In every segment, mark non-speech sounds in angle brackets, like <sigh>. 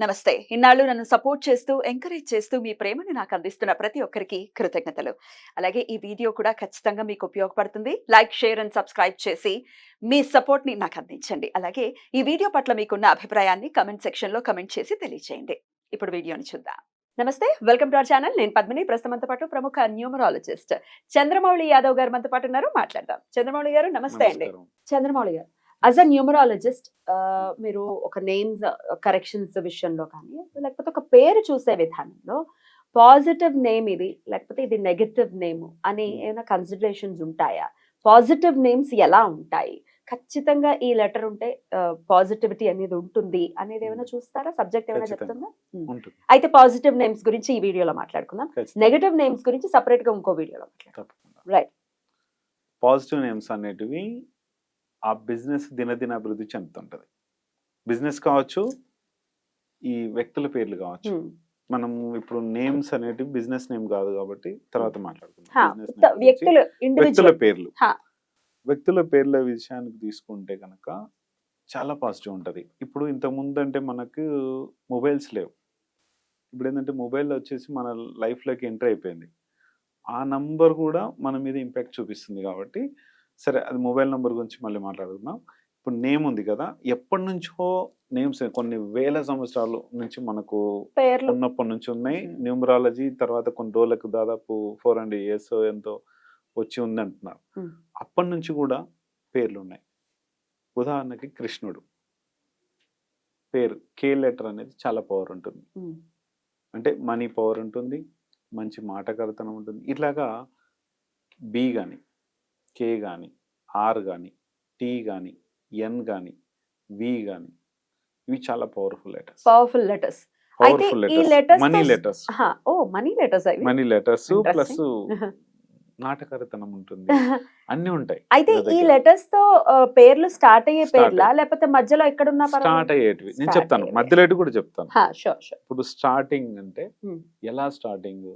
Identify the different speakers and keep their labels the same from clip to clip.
Speaker 1: నమస్తే. ఇన్నాళ్ళు నన్ను సపోర్ట్ చేస్తూ ఎంకరేజ్ చేస్తూ మీ ప్రేమను నాకు అందిస్తున్న ప్రతి ఒక్కరికి కృతజ్ఞతలు. అలాగే ఈ వీడియో కూడా ఖచ్చితంగా మీకు ఉపయోగపడుతుంది. లైక్ షేర్ అండ్ సబ్స్క్రైబ్ చేసి మీ సపోర్ట్ని నాకు అందించండి. అలాగే ఈ వీడియో పట్ల మీకున్న అభిప్రాయాన్ని కమెంట్ సెక్షన్లో కమెంట్ చేసి తెలియజేయండి ఇప్పుడు వీడియోని చూద్దాం. నమస్తే. Welcome to our channel. నేను పద్మిని. ప్రస్తుతంతో పాటు ప్రముఖ న్యూమరాలజిస్ట్ చంద్రమౌళి యాదవ్ గారు మనతో పాటు ఉన్నారు. మాట్లాడదాం. చంద్రమౌళి గారు నమస్తే అండి. చంద్రమౌళి గారు యాజ్ అ న్యూమరాలజిస్ట్ మీరు ఒక నేమ్స్ కరెక్షన్స్ విషయంలో కానీ లేకపోతే ఒక పేరు చూసే విధానంలో పాజిటివ్ నేమ్ ఇది లేకపోతే ఇది నెగటివ్ నేమ్ అని ఏమైనా కన్సిడరేషన్స్ ఉంటాయా? పాజిటివ్ నేమ్స్ ఎలా ఉంటాయి? ఖచ్చితంగా ఈ లెటర్ ఉంటే పాజిటివిటీ అనేది ఉంటుంది అనేది ఏమైనా చూస్తారా? సబ్జెక్ట్ ఏమైనా. చెప్తుందా?
Speaker 2: ఉంటుంది.
Speaker 1: అయితే పాజిటివ్ నేమ్స్ గురించి ఈ వీడియోలో మాట్లాడుకుందాం. నెగటివ్ నేమ్స్ గురించి సపరేట్గా ఇంకో వీడియోలో మాట్లాడుకుందాం. రైట్
Speaker 2: పాజిటివ్ నేమ్స్ అనేటివి ఆ బిజినెస్ దినదిన అభివృద్ధి చెందుతుంటది. బిజినెస్ కావచ్చు ఈ వ్యక్తుల పేర్లు కావచ్చు. మనం ఇప్పుడు నేమ్స్ అనేటివి బిజినెస్ నేమ్ కాదు కాబట్టి తర్వాత మాట్లాడుకుందాం. గురించి.
Speaker 1: వ్యక్తులు
Speaker 2: పేర్లు. వ్యక్తుల పేర్ల విషయానికి తీసుకుంటే కనుక చాలా పాజిటివ్ ఉంటది. ఇప్పుడు ఇంత ముందు అంటే మనకు మొబైల్స్ లేవు. ఇప్పుడు ఏంటంటే మొబైల్ వచ్చేసి మన లైఫ్లోకి ఎంటర్ అయిపోయింది. ఆ నంబర్ కూడా మన మీద ఇంపాక్ట్ చూపిస్తుంది కాబట్టి సరే అది మొబైల్ నంబర్ గురించి మళ్ళీ మాట్లాడుకుందాం. ఇప్పుడు నేమ్ ఉంది కదా ఎప్పటి నుంచో నేమ్స్ కొన్ని వేల సంవత్సరాల నుంచి మనకు ఉన్నప్పటి నుంచి ఉన్నాయి. న్యూమరాలజీ తర్వాత కొన్ని రోజులకు దాదాపు ఫోర్ హండ్రెడ్ ఇయర్స్ ఎంతో వచ్చి ఉంది అంటున్నారు. అప్పటి నుంచి కూడా పేర్లు ఉన్నాయి. ఉదాహరణకి కృష్ణుడు. పేరు కే లెటర్ అనేది చాలా పవర్ ఉంటుంది. అంటే మనీ పవర్ ఉంటుంది మంచి మాటకర్తనం ఉంటుంది. ఇట్లాగా బి కానీ కే కానీ ఆర్ కానీ టీ కానీ ఎన్ కానీ వి కానీ ఇవి చాలా powerful letters
Speaker 1: powerful letters
Speaker 2: powerful
Speaker 1: ఈ
Speaker 2: లెటర్స్ మనీ లెటర్స్
Speaker 1: ఓ money letters
Speaker 2: money letters plus. నాటకరతనం ఉంటుంది. అన్ని ఉంటాయి
Speaker 1: అయితే ఈ. లెటర్స్తో <laughs> <laughs> పేర్లు స్టార్ట్ అయ్యే పేర్లా? లేకపోతే మధ్యలో ఎక్కడున్నా
Speaker 2: స్టార్ట్ అయ్యేటివి. నేను చెప్తాను. మధ్యలో కూడా చెప్తాను. ఇప్పుడు స్టార్టింగ్ అంటే. ఎలా స్టార్టింగ్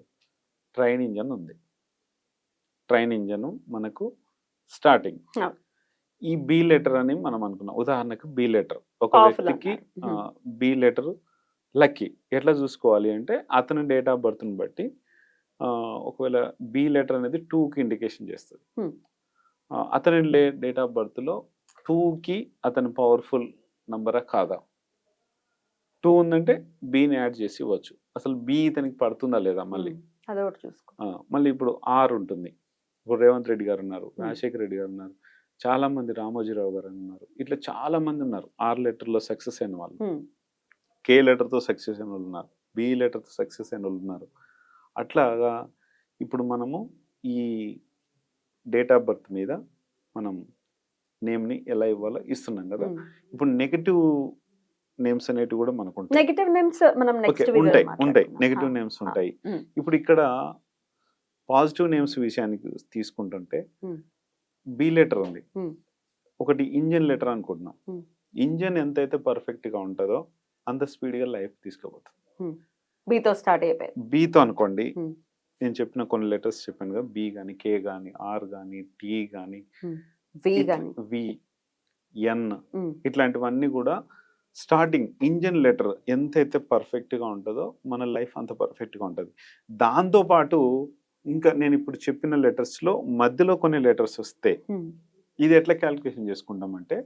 Speaker 2: ట్రైన్ ఇంజన్ ఉంది. ట్రైన్ ఇంజన్ మనకు స్టార్టింగ్. ఈ బి లెటర్ అని మనం అనుకున్నాం. ఉదాహరణకు బి లెటర్. ఒక వ్యక్తికి. B letter lucky. ఎట్లా చూసుకోవాలి అంటే అతని డేట్ ఆఫ్ బర్త్ని బట్టి ఒకవేళ బి లెటర్ అనేది టూకి ఇండికేషన్ చేస్తుంది. అతని డేట్ ఆఫ్ బర్త్లో టూకి అతని పవర్ఫుల్ నంబరా కాదా? టూ ఉందంటే బీని యాడ్ చేసి ఇవ్వచ్చు. అసలు బి ఇతనికి పడుతుందా లేదా మళ్ళీ? మళ్ళీ ఇప్పుడు ఆర్ ఉంటుంది. ఇప్పుడు రేవంత్ రెడ్డి గారు ఉన్నారు. రాజశేఖర రెడ్డి గారు ఉన్నారు చాలా మంది రామోజీరావు గారు ఉన్నారు. ఇట్లా చాలా మంది ఉన్నారు. ఆర్ లెటర్లో సక్సెస్ అయిన వాళ్ళు. కే లెటర్తో సక్సెస్ అయిన వాళ్ళు ఉన్నారు. బి లెటర్తో సక్సెస్ అయిన వాళ్ళు ఉన్నారు. అట్లాగా ఇప్పుడు మనము ఈ డేట్ ఆఫ్ బర్త్ మీద మనం నేమ్ని ఎలా ఇవ్వాలో ఇస్తున్నాం కదా. ఇప్పుడు నెగిటివ్ నేమ్స్ అనేటివి కూడా మనకు ఉంటాయి.
Speaker 1: నెగటివ్ నేమ్స్ మనం
Speaker 2: ఉంటాయి ఉంటాయి. నెగిటివ్ నేమ్స్ ఉంటాయి. ఇప్పుడు ఇక్కడ పాజిటివ్ నేమ్స్ విషయానికి తీసుకుంటుంటే. బి లెటర్ ఉంది. ఒకటి ఇంజన్ లెటర్ అనుకుంటున్నాం. ఇంజన్ ఎంతైతే పర్ఫెక్ట్గా ఉంటుందో అంత స్పీడ్గా లైఫ్ తీసుకుపోతుంది
Speaker 1: బీతో స్టార్ట్ అయ్యే పేరు
Speaker 2: బీతో అనుకోండి. నేను చెప్పిన కొన్ని లెటర్స్ చెప్పాను కదా బి కానీ కే కానీ ఆర్ కానీ టీ కానీ
Speaker 1: వి గాని.
Speaker 2: వి ఎన్ ఇట్లాంటివన్నీ కూడా స్టార్టింగ్ ఇంజన్ లెటర్ ఎంతైతే perfect గా ఉంటుందో మన లైఫ్ అంత perfect గా ఉంటుంది. దాంతో పాటు ఇంకా నేను ఇప్పుడు చెప్పిన letters లో మధ్యలో కొన్ని లెటర్స్ వస్తే ఇది ఎట్లా క్యాలిక్యులేషన్ చేసుకుంటామంటే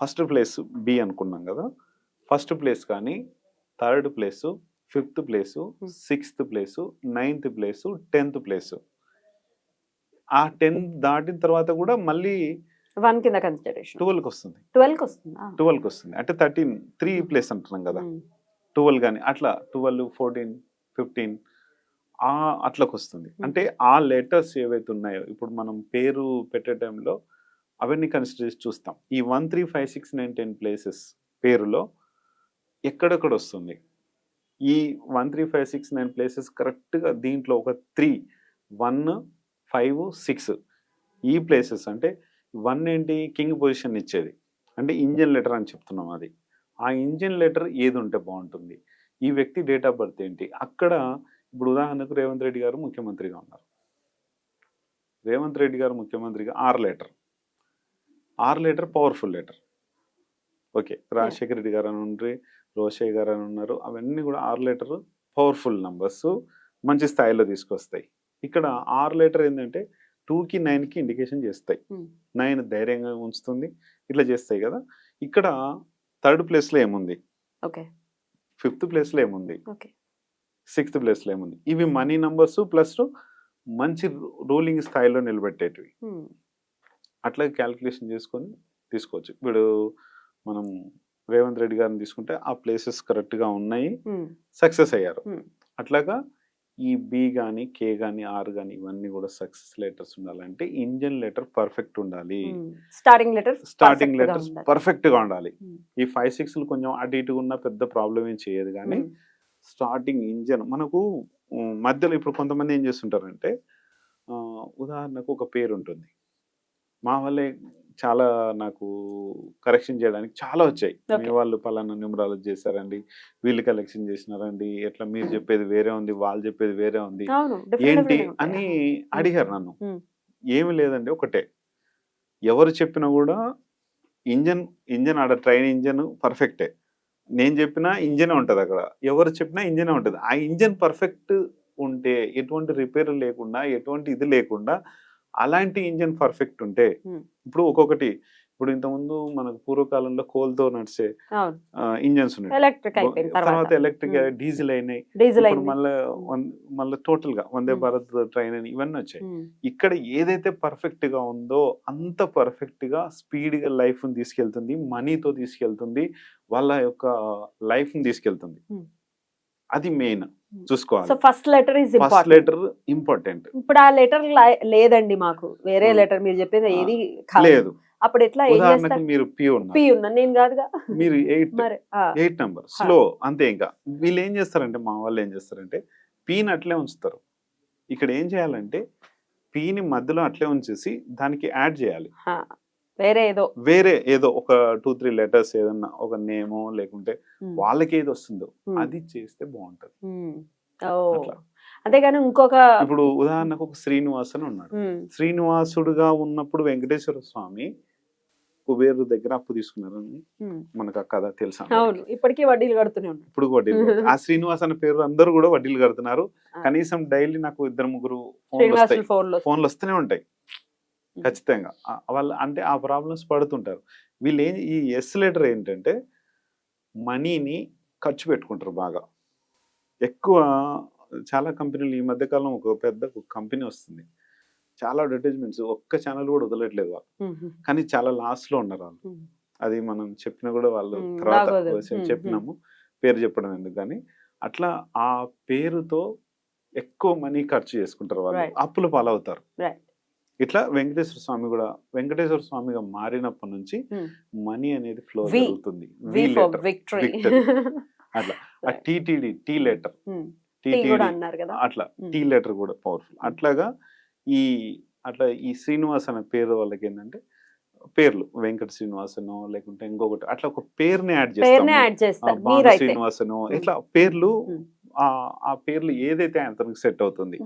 Speaker 2: ఫస్ట్ ప్లేస్ బి అనుకున్నాం కదా ఫస్ట్ ప్లేస్ కానీ third place fifth place sixth place ninth place tenth place ఆ టెన్త్ దాటిన తర్వాత కూడా మళ్ళీ
Speaker 1: వన్ కింద కన్సిడరేషన్
Speaker 2: ట్వెల్వ్కి వస్తుంది.
Speaker 1: ట్వెల్వ్కి వస్తుందా?
Speaker 2: ట్వెల్వ్కి వస్తుంది. అంటే థర్టీన్ త్రీ ప్లేస్ అంటున్నాం కదా. ట్వెల్వ్ కానీ అట్లా ట్వెల్వ్ ఫోర్టీన్ ఫిఫ్టీన్ ఆ అట్లకు వస్తుంది. అంటే ఆ లెటర్స్ ఏవైతే ఉన్నాయో ఇప్పుడు మనం పేరు పెట్టే టైంలో అవన్నీ కన్సిడర్ చేసి చూస్తాం. ఈ one three five six nine ten places పేరులో ఎక్కడెక్కడ వస్తుంది ఈ one three five six nine places కరెక్ట్గా దీంట్లో ఒక త్రీ వన్ ఫైవ్ సిక్స్ ఈ ప్లేసెస్ అంటే వన్ ఏంటి? కింగ్ పొజిషన్ ఇచ్చేది. అంటే ఇంజన్ లెటర్ అని చెప్తున్నాం అది. ఆ ఇంజిన్ లెటర్ ఏది ఉంటే బాగుంటుంది? ఈ వ్యక్తి డేట్ ఆఫ్ బర్త్ ఏంటి? అక్కడ ఇప్పుడు ఉదాహరణకు రేవంత్ రెడ్డి గారు ముఖ్యమంత్రిగా ఉన్నారు. రేవంత్ రెడ్డి గారు ముఖ్యమంత్రిగా R letter. R letter powerful letter okay Rajasekhara Reddy గారు అని ఉండ్రి రోషయ్య గారు అని ఉన్నారు. అవన్నీ కూడా ఆరు లెటర్ పవర్ఫుల్ నంబర్స్ మంచి స్థాయిలో తీసుకొస్తాయి. ఇక్కడ ఆరు లెటర్ ఏంటంటే టూకి నైన్కి ఇండికేషన్ చేస్తాయి.
Speaker 1: Hmm.
Speaker 2: నైన్ ధైర్యంగా ఉంచుతుంది. ఇట్లా చేస్తాయి కదా. ఇక్కడ థర్డ్ ప్లేస్లో ఏముంది?
Speaker 1: ఓకే.
Speaker 2: ఫిఫ్త్ ప్లేస్లో ఏముంది?
Speaker 1: ఓకే.
Speaker 2: సిక్స్త్ ప్లేస్లో ఏముంది? ఇవి మనీ నంబర్స్ ప్లస్ మంచి రూలింగ్ స్థాయిలో నిలబెట్టేటివి. అట్లా క్యాలిక్యులేషన్ చేసుకొని తీసుకోవచ్చు. ఇప్పుడు మనం రేవంత్ రెడ్డి గారిని తీసుకుంటే ఆ ప్లేసెస్ కరెక్ట్గా ఉన్నాయి. సక్సెస్ అయ్యారు. అట్లాగా ఈ బి కానీ కే కానీ ఆర్ కానీ ఇవన్నీ కూడా సక్సెస్ లెటర్స్ ఉండాలంటే ఇంజన్ లెటర్ పర్ఫెక్ట్ ఉండాలి.
Speaker 1: స్టార్టింగ్ లెటర్
Speaker 2: స్టార్టింగ్ లెటర్స్ పర్ఫెక్ట్గా ఉండాలి. ఈ ఫైవ్ సిక్స్ కొంచెం అటు ఇటు ఉన్న పెద్ద ప్రాబ్లం ఏం చేయదు కానీ స్టార్టింగ్ ఇంజన్ మనకు మధ్యలో ఇప్పుడు కొంతమంది ఏం చేస్తుంటారంటే ఉదాహరణకు ఒక పేరు ఉంటుంది మా వాళ్ళే చాలా నాకు కరెక్షన్ చేయడానికి చాలా వచ్చాయి. మీ వాళ్ళు పలానా న్యూమరాలజీ చేశారండి వీళ్ళు కలెక్షన్ చేసినారండి ఎట్లా మీరు చెప్పేది వేరే ఉంది వాళ్ళు చెప్పేది వేరే ఉంది ఏంటి. అని అడిగారు నన్ను. ఏమి లేదండి ఒకటే. ఎవరు చెప్పినా కూడా ఇంజన్ ఇంజన్ ఆడ ట్రైన్ ఇంజన్ పర్ఫెక్టే. నేను చెప్పినా ఇంజనే ఉంటుంది అక్కడ ఎవరు చెప్పినా ఇంజనే ఉంటుంది ఆ ఇంజన్ పర్ఫెక్ట్ ఉంటే ఎటువంటి రిపేర్ లేకుండా ఎటువంటి ఇది లేకుండా అలాంటి ఇంజన్ పర్ఫెక్ట్ ఉంటే. ఇప్పుడు ఒక్కొక్కటి ఇప్పుడు ఇంతకుముందు మనకు పూర్వకాలంలో కోల్తో నడిచే ఇంజన్స్ ఉన్నాయి తర్వాత. ఎలక్ట్రిక్. డీజిల్ అయినాయి. మళ్ళీ మళ్ళీ టోటల్గా వందే. భారత్ ట్రైన్ అని ఇవన్నీ వచ్చాయి. ఇక్కడ ఏదైతే పర్ఫెక్ట్గా ఉందో అంత పర్ఫెక్ట్గా స్పీడ్గా లైఫ్ని తీసుకెళ్తుంది మనీతో తీసుకెళ్తుంది వాళ్ళ యొక్క లైఫ్ని తీసుకెళ్తుంది. అది మెయిన్.
Speaker 1: సో
Speaker 2: చూసుకోవాలి.
Speaker 1: First letter
Speaker 2: first letter important.
Speaker 1: ఇప్పుడు ఆ లెటర్ లేదండి మాకు. వేరే. లెటర్ మీరు చెప్పేది. ఏది.
Speaker 2: లేదు.
Speaker 1: అప్పుడు ఎట్లా
Speaker 2: మీరు
Speaker 1: నేను కాదుగా.
Speaker 2: మీరు ఎయిట్ నెంబర్ స్లో అంతే ఇంకా. వీళ్ళు ఏం చేస్తారంటే మా వాళ్ళు ఏం చేస్తారంటే పీని అట్లే ఉంచుతారు. ఇక్కడ ఏం చేయాలంటే పీని మధ్యలో అట్లే ఉంచేసి దానికి యాడ్ చేయాలి.
Speaker 1: వేరే ఏదో.
Speaker 2: వేరే ఏదో ఒక టూ త్రీ లెటర్స్ ఏదన్నా ఒక నేమో లేకుంటే
Speaker 1: Hmm.
Speaker 2: వాళ్ళకి ఏది వస్తుందో
Speaker 1: Hmm.
Speaker 2: అది చేస్తే బాగుంటది.
Speaker 1: Hmm. అంతేగాని ఇంకొక
Speaker 2: ఇప్పుడు ఉదాహరణకు ఒక శ్రీనివాస్ అని ఉన్నాడు. శ్రీనివాసుడుగా ఉన్నప్పుడు వెంకటేశ్వర స్వామి కుబేరు దగ్గర అప్పు తీసుకున్నారని. మనకు ఆ కథ తెలుసా?
Speaker 1: అవును. ఇప్పటికీ వడ్డీలు కడుతూనే ఉన్నాం
Speaker 2: ఇప్పుడు వడ్డీలు. ఆ శ్రీనివాస్ అనే పేరు అందరూ కూడా వడ్డీలు కడుతున్నారు. కనీసం డైలీ నాకు ఇద్దరు ముగ్గురు ఫోన్లు ఫోన్లు వస్తూనే ఉంటాయి. ఖచ్చితంగా. వాళ్ళు అంటే ఆ ప్రాబ్లమ్స్ పడుతుంటారు. వీళ్ళు ఏం ఈ ఎస్ లెటర్ ఏంటంటే మనీని ఖర్చు పెట్టుకుంటారు బాగా. ఎక్కువ చాలా కంపెనీలు ఈ మధ్య కాలం ఒక పెద్ద కంపెనీ వస్తుంది. చాలా అడ్వర్టైజ్మెంట్స్ ఒక్క ఛానల్ కూడా వదలట్లేదు వాళ్ళు. కానీ చాలా లాస్లో ఉన్నారు వాళ్ళు. అది మనం చెప్పినా కూడా వాళ్ళు తర్వాత చెప్పినాము. పేరు చెప్పడం ఎందుకు కానీ అట్లా ఆ పేరుతో ఎక్కువ మనీ ఖర్చు చేసుకుంటారు వాళ్ళు. అప్పులు పాలవుతారు. ఇట్లా వెంకటేశ్వర స్వామి కూడా వెంకటేశ్వర స్వామిగా మారినప్పటి నుంచి. మనీ అనేది ఫ్లో. జరుగుతుంది. <laughs> అట్లా. ఆ టీటీడీ టీ లెటర్ అట్లా. టీ లెటర్ కూడా పవర్ఫుల్ అట్లాగా ఈ అట్లా ఈ శ్రీనివాస్ అనే పేరు వాళ్ళకి ఏంటంటే పేర్లు. వెంకట శ్రీనివాసనో లేకుంటే ఇంకొకటి అట్లా ఒక పేరుని యాడ్ చేస్తాం
Speaker 1: చేస్తారు మీరైతే.
Speaker 2: శ్రీనివాసనో. ఇట్లా పేర్లు. ఆ పేర్లు ఏదైతే అతనికి సెట్ అవుతుంది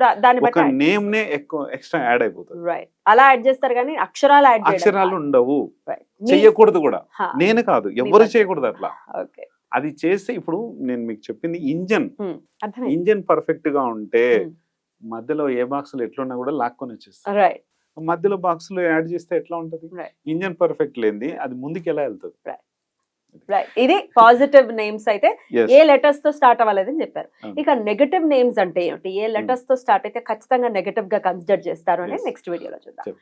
Speaker 2: ఒక నేమ్ నే ఎక్కువ ఎక్స్ట్రా యాడ్ అయిపోతుంది.
Speaker 1: అలా యాడ్ చేస్తారు కానీ అక్షరాలు యాడ్
Speaker 2: అక్షరాలు ఉండవు. చెయ్యకూడదు కూడా. నేను కాదు ఎవరు. చేయకూడదు అట్లా. అది చేస్తే ఇప్పుడు నేను మీకు చెప్పింది ఇంజన్. ఇంజన్ పర్ఫెక్ట్గా ఉంటే. మధ్యలో ఏ బాక్సులు ఎట్లున్నా కూడా లాక్కొని వచ్చేస్తాయి
Speaker 1: రైట్
Speaker 2: మధ్యలో బాక్స్లో యాడ్ చేస్తే ఎట్లా ఉంటది. ఇంజన్ పర్ఫెక్ట్ లేనిది అది ముందుకు ఎలా వెళ్తుంది
Speaker 1: ఇది పాజిటివ్ నేమ్స్ అయితే. ఏ లెటర్స్తో స్టార్ట్ అవ్వలేదని చెప్పారు. ఇక నెగటివ్ నేమ్స్ అంటే ఏమిటి ఏ లెటర్స్తో స్టార్ట్ అయితే ఖచ్చితంగా నెగటివ్గా కన్సిడర్ చేస్తారు అని
Speaker 2: Yes.
Speaker 1: నెక్స్ట్ వీడియోలో చూద్దాం.